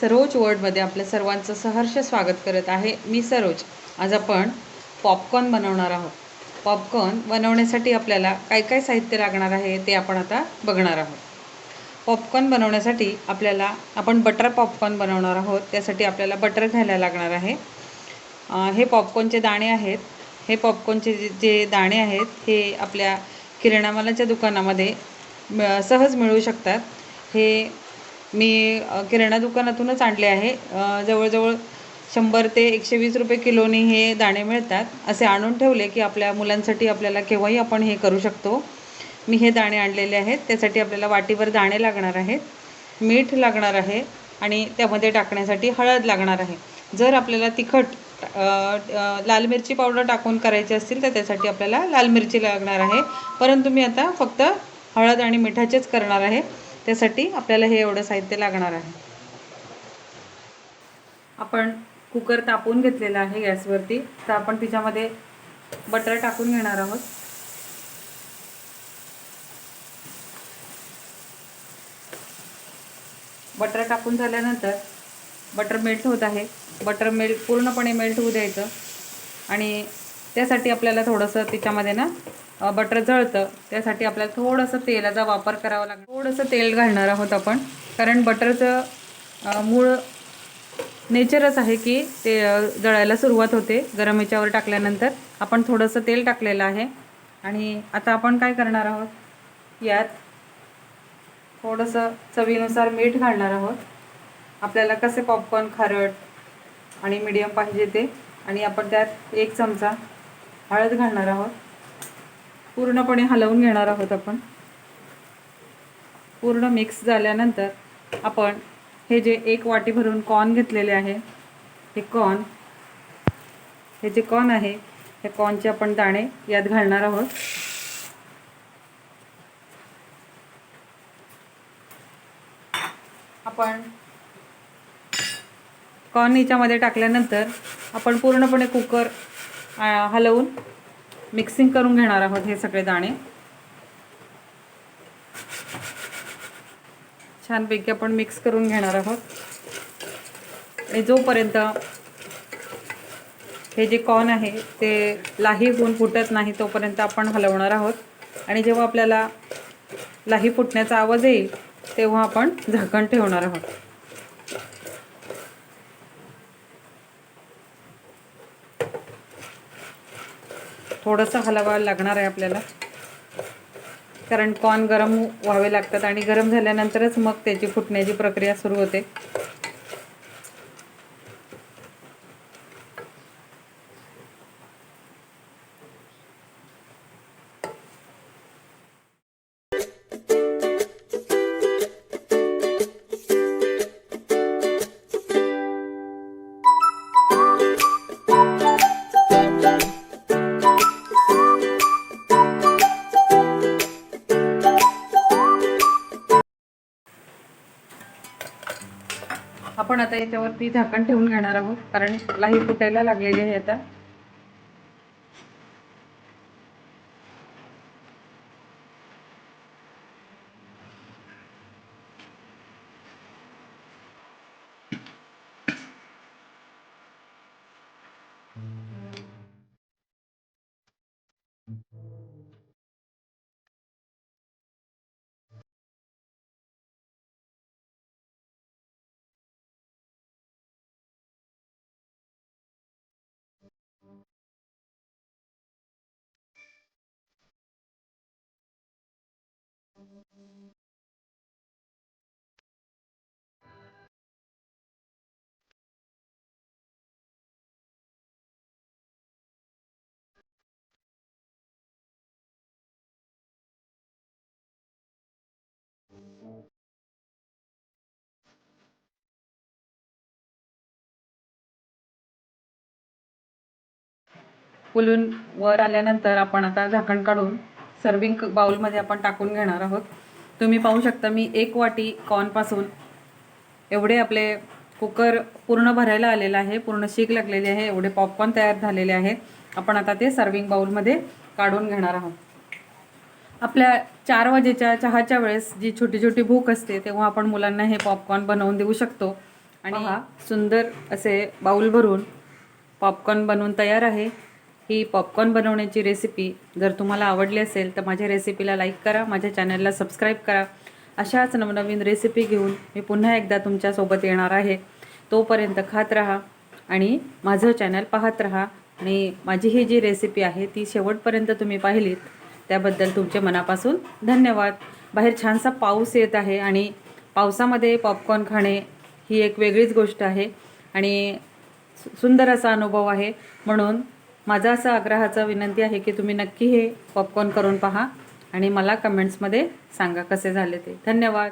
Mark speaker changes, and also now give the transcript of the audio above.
Speaker 1: सरोज वर्ल्डमध्ये आपल्या सर्वांचं सहर्ष स्वागत करत आहे मी सरोज. आज आपण पॉपकॉर्न बनवणार आहोत. पॉपकॉर्न बनवण्यासाठी आपल्याला काय काय साहित्य लागणार आहे ते आपण आता बघणार आहोत. पॉपकॉर्न बनवण्यासाठी आपल्याला आपण बटर पॉपकॉर्न बनवणार आहोत. त्यासाठी आपल्याला बटर घ्यायला लागणार आहे. हे पॉपकॉर्नचे दाणे आहेत. हे पॉपकॉर्नचे जे जे दाणे आहेत हे आपल्या किराणामालाच्या दुकानामध्ये सहज मिळू शकतात. हे मी किराणा दुकानातूनच आणले आहे. जवळजवळ शंभर ते एकशे वीस रुपये किलोनी हे दाणे मिळतात. असे आणून ठेवले की आपल्या मुलांसाठी आपल्याला केव्हाही आपण हे करू शकतो. मी हे दाणे आणलेले आहेत. त्यासाठी आपल्याला वाटीवर दाणे लागणार आहेत. मीठ लागणार आहे आणि त्यामध्ये टाकण्यासाठी हळद लागणार आहे. जर आपल्याला तिखट लाल मिरची पावडर टाकून करायची असतील तर त्यासाठी आपल्याला लाल मिरची लागणार आहे. परंतु मी आता फक्त हळद आणि मिठाचेच करणार आहे. त्यासाठी आपल्याला हे एवढं साहित्य लागणार आहे. आपण कुकर तापवून घेतलेला आहे गॅसवरती. तर आपण तिच्यामध्ये बटर टाकून घेणार आहोत. बटर टाकून झाल्यानंतर बटर मेल्ट होत आहे. बटर मेल्ट पूर्णपणे मेल्ट होऊ द्यायचं. आणि त्यासाठी आपल्याला थोडंसं तिच्यामध्ये ना बटर जळतं. त्यासाठी आपल्याला थोडंसं तेलाचा वापर करावा लागेल. थोडंसं तेल घालणार आहोत आपण. कारण बटरचं मूळ नेचरच आहे की ते जळायला सुरुवात होते. गरम याच्यावर टाकल्यानंतर आपण थोडंसं तेल टाकलेलं आहे. आणि आता आपण काय करणार आहोत? यात थोडंसं चवीनुसार मीठ घालणार आहोत. आपल्याला कसे पॉपकॉर्न खारट आणि मीडियम पाहिजे ते. आणि आपण त्यात एक चमचा हळद घालणार आहोत. पूर्णपणे हलवून घेणार आहोत आपण. पूर्ण मिक्स झाल्यानंतर आपण हे जे एक वाटी भरून कॉर्न घेतलेले आहे हे कॉर्न हे जे कॉर्न आहे हे कॉर्नचे आपण दाणे यात घालणार आहोत. आपण कॉर्न याच्यामध्ये टाकल्यानंतर आपण पूर्णपणे कुकर हलवून मिक्सिंग करून घेणार आहोत हे सगळे दाणे. छानपैकी आपण मिक्स करून घेणार आहोत. आणि जोपर्यंत हे जे कॉर्न आहे ते लाही होऊन फुटत नाही तोपर्यंत आपण हलवणार आहोत. आणि जेव्हा आपल्याला लाही फुटण्याचा आवाज येईल तेव्हा आपण झाकण ठेवणार आहोत. थोडंसं हलवा लागणार आहे आपल्याला. कारण कॉर्न गरम व्हावे लागतात आणि गरम झाल्यानंतरच मग त्याची फुटण्याची प्रक्रिया सुरू होते. आपण आता याच्यावरती झाकण ठेवून घेणार आहोत कारण लाही फुटायला लागलेली आहे आता. फुलून वर आल्यानंतर आपण आता झाकण काढून सर्विंग बाउलमध्ये आपण टाकून घेणार आहोत. तुम्ही पाहू शकता मी एक वाटी कॉर्नपासून एवढे आपले कुकर पूर्ण भरायला आलेलं आहे पूर्ण शीक लागलेली आहे एवढे पॉपकॉर्न तयार झालेले आहे. आपण आता ते सर्विंग बाउलमध्ये काढून घेणार आहोत. आपल्या चार वाजेच्या चहाच्या वेळेस जी छोटी छोटी भूक असते तेव्हा आपण मुलांना हे पॉपकॉर्न बनवून देऊ शकतो. आणि हा सुंदर असे बाऊल भरून पॉपकॉर्न बनवून तयार आहे. ही पॉपकॉर्न बनवण्याची रेसिपी जर तुम्हाला आवडली असेल तर माझ्या रेसिपीला लाईक करा माझ्या चॅनलला सबस्क्राईब करा. अशाच नवनवीन रेसिपी घेऊन मी पुन्हा एकदा तुमच्यासोबत येणार आहे. तोपर्यंत खात राहा आणि माझं चॅनल पाहत राहा आणि माझी ही जी रेसिपी आहे ती शेवटपर्यंत तुम्ही पाहिलीत त्याबद्दल तुमचे मनापासून धन्यवाद. बाहेर छानसा पाऊस येत आहे आणि पावसामध्ये पॉपकॉर्न खाणे ही एक वेगळीच गोष्ट आहे आणि सुंदर असा अनुभव आहे. म्हणून माझा असा आग्रहाचा विनंती आहे की तुम्ही नक्की हे पॉपकॉर्न करून पहा आणि मला कमेंट्समध्ये सांगा कसे झाले ते. धन्यवाद.